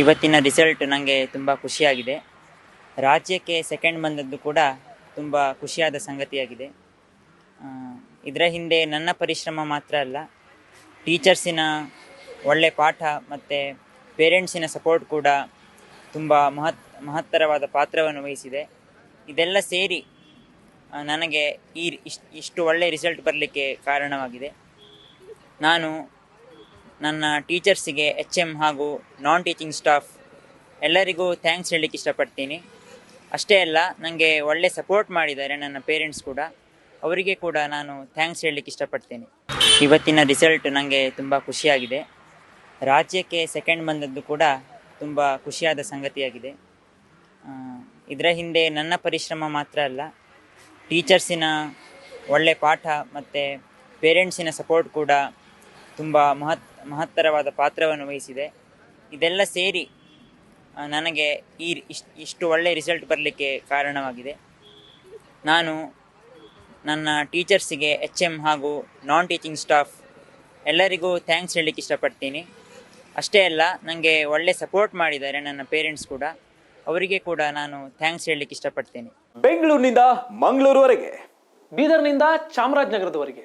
ಇವತ್ತಿನ ರಿಸಲ್ಟ್ ನನಗೆ ತುಂಬ ಖುಷಿಯಾಗಿದೆ. ರಾಜ್ಯಕ್ಕೆ ಸೆಕೆಂಡ್ ಬಂದದ್ದು ಕೂಡ ತುಂಬ ಖುಷಿಯಾದ ಸಂಗತಿಯಾಗಿದೆ. ಇದರ ಹಿಂದೆ ನನ್ನ ಪರಿಶ್ರಮ ಮಾತ್ರ ಅಲ್ಲ ಟೀಚರ್ಸಿನ ಒಳ್ಳೆ ಪಾಠ ಮತ್ತು ಪೇರೆಂಟ್ಸಿನ ಸಪೋರ್ಟ್ ಕೂಡ ತುಂಬ ಮಹತ್, ಮಹತ್ತರವಾದ ಪಾತ್ರವನ್ನು ವಹಿಸಿದೆ. ಇದೆಲ್ಲ ಸೇರಿ ನನಗೆ ಈ ಇಷ್ಟು ಇಷ್ಟು ಒಳ್ಳೆಯ ರಿಸಲ್ಟ್ ಬರಲಿಕ್ಕೆ ಕಾರಣವಾಗಿದೆ. ನಾನು ನನ್ನ ಟೀಚರ್ಸಿಗೆ ಎಚ್ ಎಂ ಹಾಗೂ ನಾನ್ ಟೀಚಿಂಗ್ ಸ್ಟಾಫ್ ಎಲ್ಲರಿಗೂ ಥ್ಯಾಂಕ್ಸ್ ಹೇಳಲಿಕ್ಕೆ ಇಷ್ಟಪಡ್ತೀನಿ. ಅಷ್ಟೇ ಅಲ್ಲ ನನಗೆ ಒಳ್ಳೆ ಸಪೋರ್ಟ್ ಮಾಡಿದ್ದಾರೆ ನನ್ನ ಪೇರೆಂಟ್ಸ್ ಕೂಡ. ಅವರಿಗೆ ಕೂಡ ನಾನು ಥ್ಯಾಂಕ್ಸ್ ಹೇಳಲಿಕ್ಕೆ ಇಷ್ಟಪಡ್ತೀನಿ. ಇವತ್ತಿನ ರಿಸಲ್ಟ್ ನನಗೆ ತುಂಬ ಖುಷಿಯಾಗಿದೆ. ರಾಜ್ಯಕ್ಕೆ ಸೆಕೆಂಡ್ ಬಂದದ್ದು ಕೂಡ ತುಂಬ ಖುಷಿಯಾದ ಸಂಗತಿಯಾಗಿದೆ. ಇದರ ಹಿಂದೆ ನನ್ನ ಪರಿಶ್ರಮ ಮಾತ್ರ ಅಲ್ಲ ಟೀಚರ್ಸಿನ ಒಳ್ಳೆ ಪಾಠ ಮತ್ತು ಪೇರೆಂಟ್ಸಿನ ಸಪೋರ್ಟ್ ಕೂಡ ತುಂಬ ಮಹತ್, ಮಹತ್ತರವಾದ ಪಾತ್ರವನ್ನು ವಹಿಸಿದೆ. ಇದೆಲ್ಲ ಸೇರಿ ನನಗೆ ಈ ಇಷ್ಟು ಒಳ್ಳೆಯ ರಿಸಲ್ಟ್ ಬರಲಿಕ್ಕೆ ಕಾರಣವಾಗಿದೆ. ನಾನು ನನ್ನ ಟೀಚರ್ಸಿಗೆ ಎಚ್ ಎಂ ಹಾಗೂ ನಾನ್ ಟೀಚಿಂಗ್ ಸ್ಟಾಫ್ ಎಲ್ಲರಿಗೂ ಥ್ಯಾಂಕ್ಸ್ ಹೇಳಲಿಕ್ಕೆ ಇಷ್ಟಪಡ್ತೀನಿ. ಅಷ್ಟೇ ಅಲ್ಲ ನನಗೆ ಒಳ್ಳೆ ಸಪೋರ್ಟ್ ಮಾಡಿದ್ದಾರೆ ನನ್ನ ಪೇರೆಂಟ್ಸ್ ಕೂಡ. ಅವರಿಗೆ ಕೂಡ ನಾನು ಥ್ಯಾಂಕ್ಸ್ ಹೇಳಲಿಕ್ಕೆ ಇಷ್ಟಪಡ್ತೇನೆ. ಬೆಂಗಳೂರಿನಿಂದ ಮಂಗಳೂರುವರೆಗೆ, ಬೀದರ್ನಿಂದ ಚಾಮರಾಜನಗರದವರೆಗೆ.